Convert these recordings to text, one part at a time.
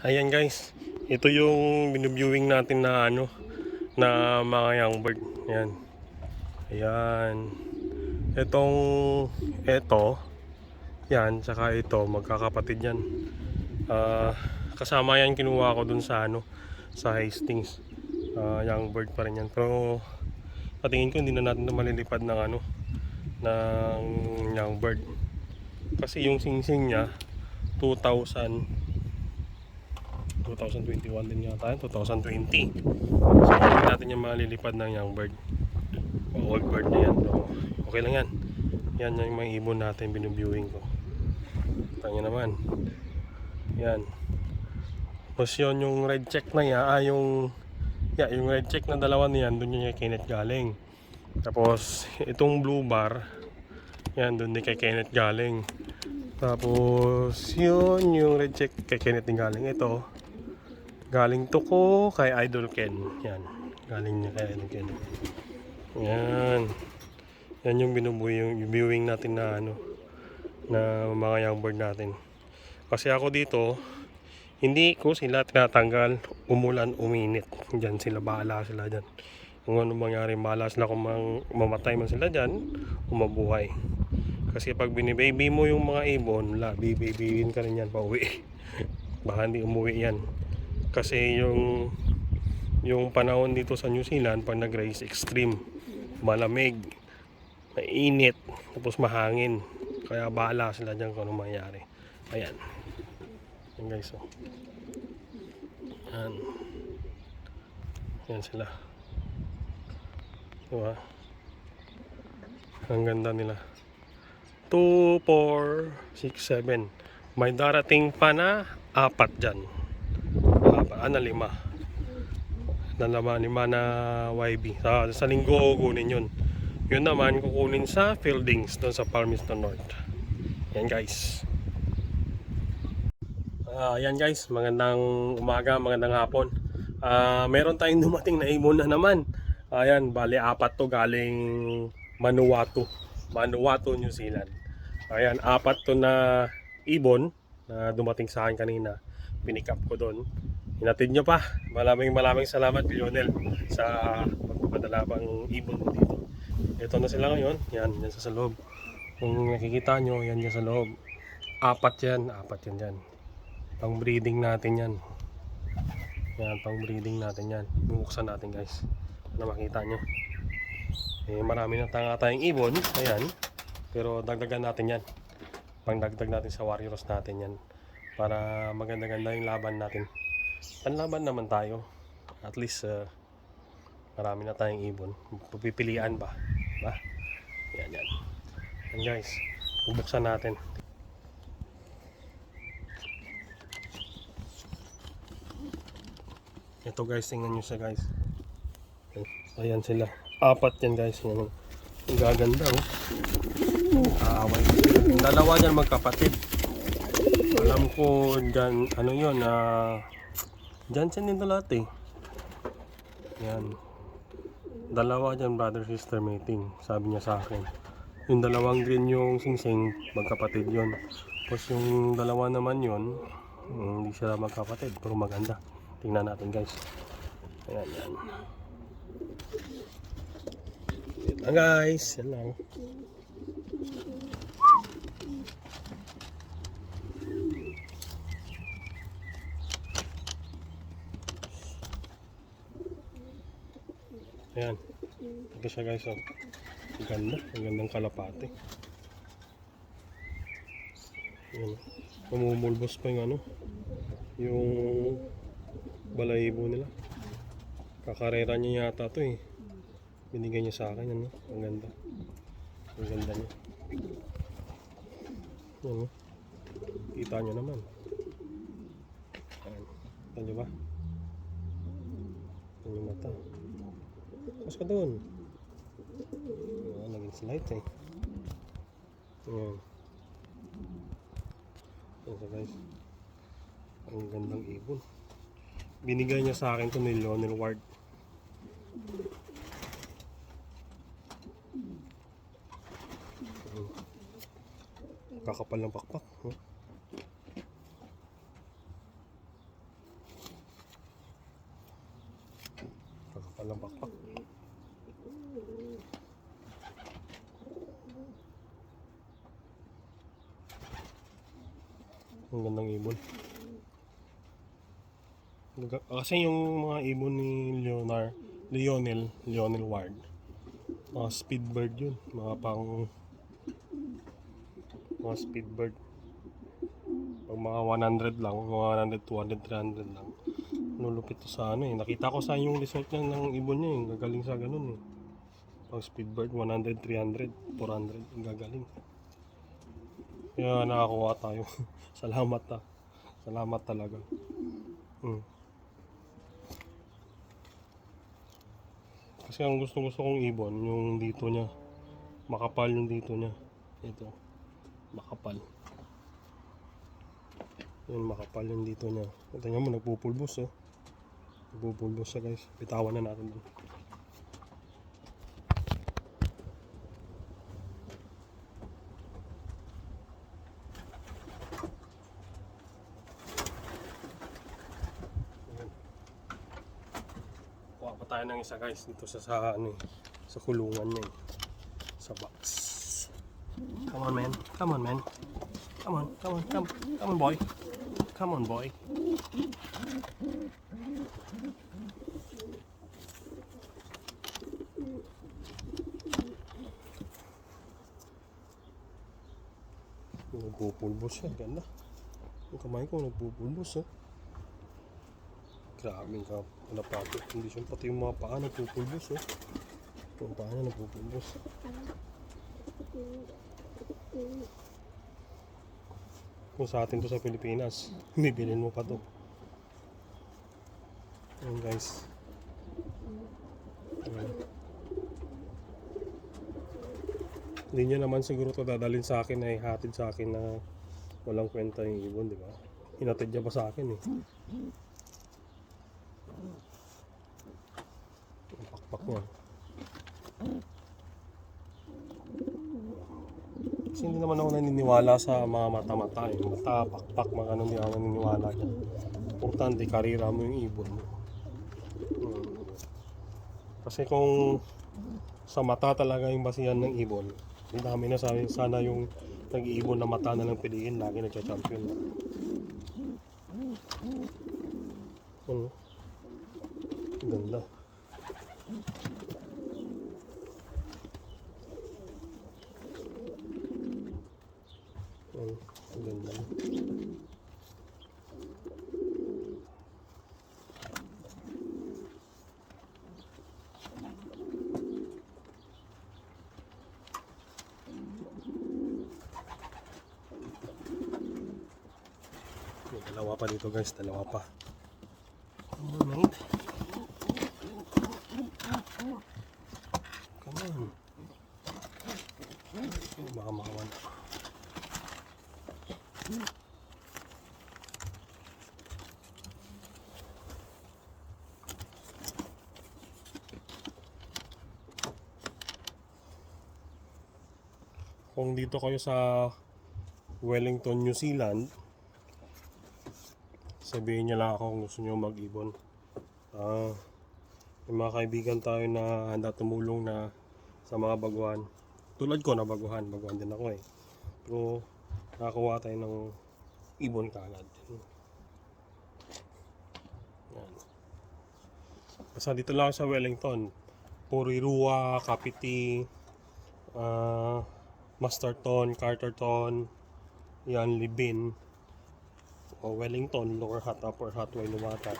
Ayan guys, ito yung binuviewing natin na ano, na mga young bird. Ayan. Ayan. Itong, ito, yan, tsaka ito, magkakapatid yan. Ah, kasama yan kinuha ko dun sa ano, sa Hastings. Ah, young bird pa rin yan. Pero, patingin ko hindi na natin na malilipad ng ano, ng young bird. Kasi yung singsing niya, 2000 2021 din yata yun, 2020. So, hindi natin yung malilipad ng young bird. Old bird na yan. So, okay lang yan. Yan yung mga ibon natin binuviewing ko. Tangin naman. Yan. Tapos yun yung red check na yan, ah, yung, yeah, yung red check na dalawa na yan, dun yung kay galing. Tapos, itong blue bar, yan, dun din kay Kenneth galing. Tapos, yun, yung red check kay Kenneth din galing. Ito, galing to ko kay Idol Ken. Yan, galing niya kay Idol Ken. Yan. Yan yung binubuhay, yung viewing natin na ano, na mga young natin. Kasi ako dito, hindi ko sila tinatanggal umulan, uminit. Diyan sila, bahala sila dyan. Kung ano mangyari, bahala sila kung mang, mamatay man sila dyan, o mabuhay. Kasi pag binibaby mo yung mga ibon, la, bibabyin ka rin yan pa uwi. Baka hindi umuwi yan. Kasi yung yung panahon dito sa New Zealand pag nag-race extreme, malamig, mainit, tapos mahangin. Kaya bahala sila dyan kung ano mangyari. Ayan. Yan guys, oh. Yan. Yan sila. Diba? Ang ganda nila. 2, 4, 6, 7. May darating pa na apat dyan. Apat, ah, na lima. Dalawa, lima na YB. Sa, sa linggo kukunin yun. Yun naman kukunin sa Fieldings doon sa Palmerston North. Yan guys. Ah, yan guys, magandang umaga, magandang hapon. Ah, meron tayong dumating na ibon na naman. Ayan, bali apat to galing Manuatu. Manuatu, New Zealand. Ayan, apat to na ibon na dumating sa akin kanina. Pinick ko doon. Hinatid nyo pa. Maraming maraming salamat, Lionel, sa pagpapadala pang ibon mo dito. Ito na sila ngayon. Yan, yan sa loob. Kung nakikita nyo, yan yan sa loob. Apat yan, apat yan dyan. Pang breeding natin yan. Yan, pang breeding natin yan. Bubuksan natin guys. Na makita nyo. Eh, marami na tanga tayong ibon. Ayan. Pero dagdagan natin yan. Pangdagdag natin sa warriors natin yan. Para maganda-ganda yung laban natin. Panlaban naman tayo. At least, uh, marami na tayong ibon. Pupipilian ba? Ba? Yan, yan. Yan guys. Bubuksan natin. Ito guys, tingnan nyo siya guys. Ayan sila. Apat yan guys. Yan. Ang gaganda oh. Aaway. Dalawa dyan magkapatid. Alam ko dyan, ano yun, ah... Johnson din to lahat eh. Yan. Dalawa dyan brother sister mating. Sabi niya sa akin. Yung dalawang green yung singsing, magkapatid yun. Tapos yung dalawa naman mm, hindi sila magkapatid, pero maganda. Tingnan natin guys. Ayan, yan. Lang guys. Yan Ayan. Ito siya guys. Oh. Ang ganda. Ang gandang kalapate. Ayan. Mamumulbos pa yung ano. Yung balahibo nila. Kakarera niya yata to eh. Binigay niya sa akin. Ano? Ang ganda. Ang ganda niya. Ano? Kita niyo naman. Ayan. Kita niyo ba? Ayan yung mata. Mas ka doon. Ah, naging slight eh. Ayan. Ayan siya guys. Ang gandang ibon. Binigay niya sa akin to ni Lionel Ward. Kakapal ng pakpak. Huh? Walang pakpak. Gandang ibon. Kasi yung mga ibon ni Leonar, Lionel, Lionel Ward, mga speedbird yun. Mga pang mga speedbird. Pag mga 100 lang, mga 100, 200, 300 lang. Nulupit to sa ano eh. Nakita ko sa yung result niya ng ibon niya eh. Gagaling sa ganun eh. Pag speedbird, 100, 300, 400. Ang gagaling. Kaya nakakuha tayo. Salamat ah. Salamat talaga. Hmm. Kasi ang gusto gusto kong ibon, yung dito niya. Makapal yung dito niya. Ito. Makapal. Yun, makapal yung dito niya. Tingnan mo, nagpupulbos oh. Nagpupulbos siya guys. Bitawan na natin dun. Ayan. Kuha pa tayo ng isa guys dito sa, sa ano eh, sa kulungan niya eh. Sa box. Come on man. Come on man. Come on, come on, come, come on boy. Come on boy. Nagpupulbos siya, ganda. Yung kamay ko nagpupulbos oh. Grabe ka. Hindi siya pati yung mga paa nagpupulbos oh. Yung paa niya nagpupulbos. Kung sa atin to sa Pilipinas, bibilin mo pa to. Ayan guys. Ayan. Hindi niya naman siguro to dadalhin sa akin ay hatid sa akin na walang kwenta yung ibon, di ba? Hinatid niya pa sa akin eh. Ah. Kasi hindi naman ako naniniwala sa mga mata-mata eh. Mata, pakpak, mga ganun, hindi ako naniniwala dyan. Importante, karira mo yung ibon mo. Hmm. Kasi kung sa mata talaga yung basihan ng ibon, ang dami na sabi, sana yung nag-iibon na mata na lang piliin, lagi nagcha-champion. Ano? Ganda. Ano? Ang ganda. May dalawa pa dito guys, dalawa pa. Mate. Come on. Baka makawala. Kung dito kayo sa Wellington, New Zealand, sabihin niyo lang ako kung gusto niyo mag-ibon. Ah, may mga kaibigan tayo na handa tumulong na sa mga baguhan. Tulad ko na baguhan, baguhan din ako eh. Pero nakakuha tayo ng ibon kagad. Yan. Basta dito lang sa Wellington. Purirua, Kapiti, ah, Masterton, Carterton, yan, Libin, o Wellington, Lower Hat, Upper Hat, Wainuwata.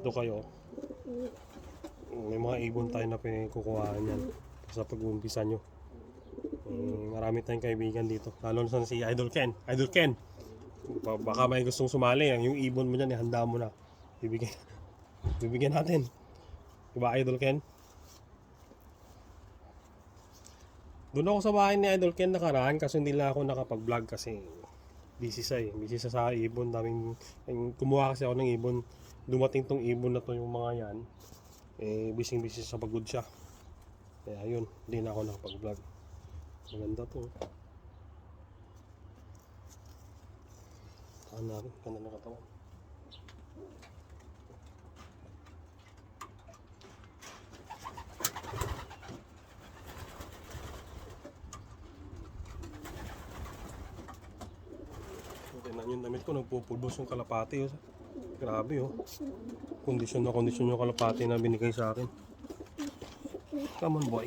Dito kayo. May mga ibon tayo na pinagkukuhaan yan sa pag-uumpisa nyo. Eh, marami tayong kaibigan dito. Lalo na si Idol Ken. Idol Ken! Ba- Baka may gustong sumali. Yung ibon mo dyan, ihanda mo na. Bibigyan, bibigyan natin. Diba Idol Ken? Doon ako sa bahay ni Idol Ken nakaraan kasi hindi lang ako nakapag-vlog kasi busy siya eh. Busy siya sa ibon. Daming, yung kumuha kasi ako ng ibon. Dumating tong ibon na to yung mga yan. Eh, busy busy sa pagod siya. Kaya yun, hindi na ako nakapag-vlog. Maganda to. Saan natin? Ganda ng katawan. Ko, nagpupulbos yung kalapati. Oh. Grabe oh. Kondisyon na kondisyon yung kalapati na binigay sa akin. Come on boy.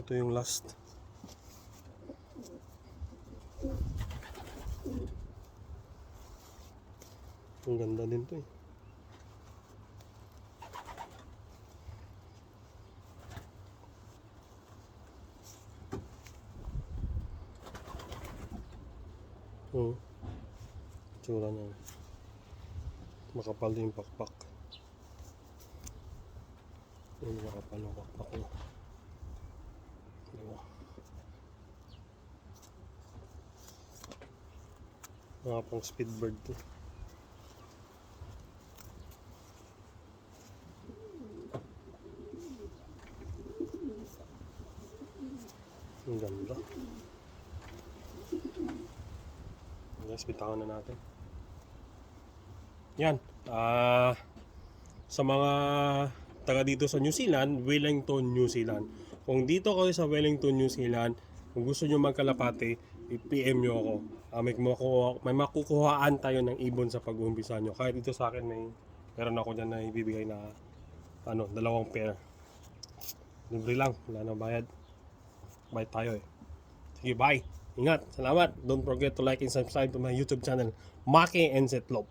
Ito yung last. Ang ganda din to eh. Oo. Tsura niya. Makapal din yung pakpak. Yung makapal yung pakpak niya. Diba? Mga pang speedbird to. Ang ganda. Guys, bitawan na natin. Yan. Ah, sa mga taga dito sa New Zealand, Wellington, New Zealand. Kung dito kayo sa Wellington, New Zealand, kung gusto nyo magkalapate, i-PM nyo ako. Ah, may, makukuha, may makukuhaan tayo ng ibon sa pag-uumpisa nyo. Kahit dito sa akin, may meron ako dyan na ibibigay na ano, dalawang pair. Libre lang, wala na bayad. Bye tayo eh. Sige, bye. Ingat. Salamat. Don't forget to like and subscribe to my YouTube channel, Maki and Setlop.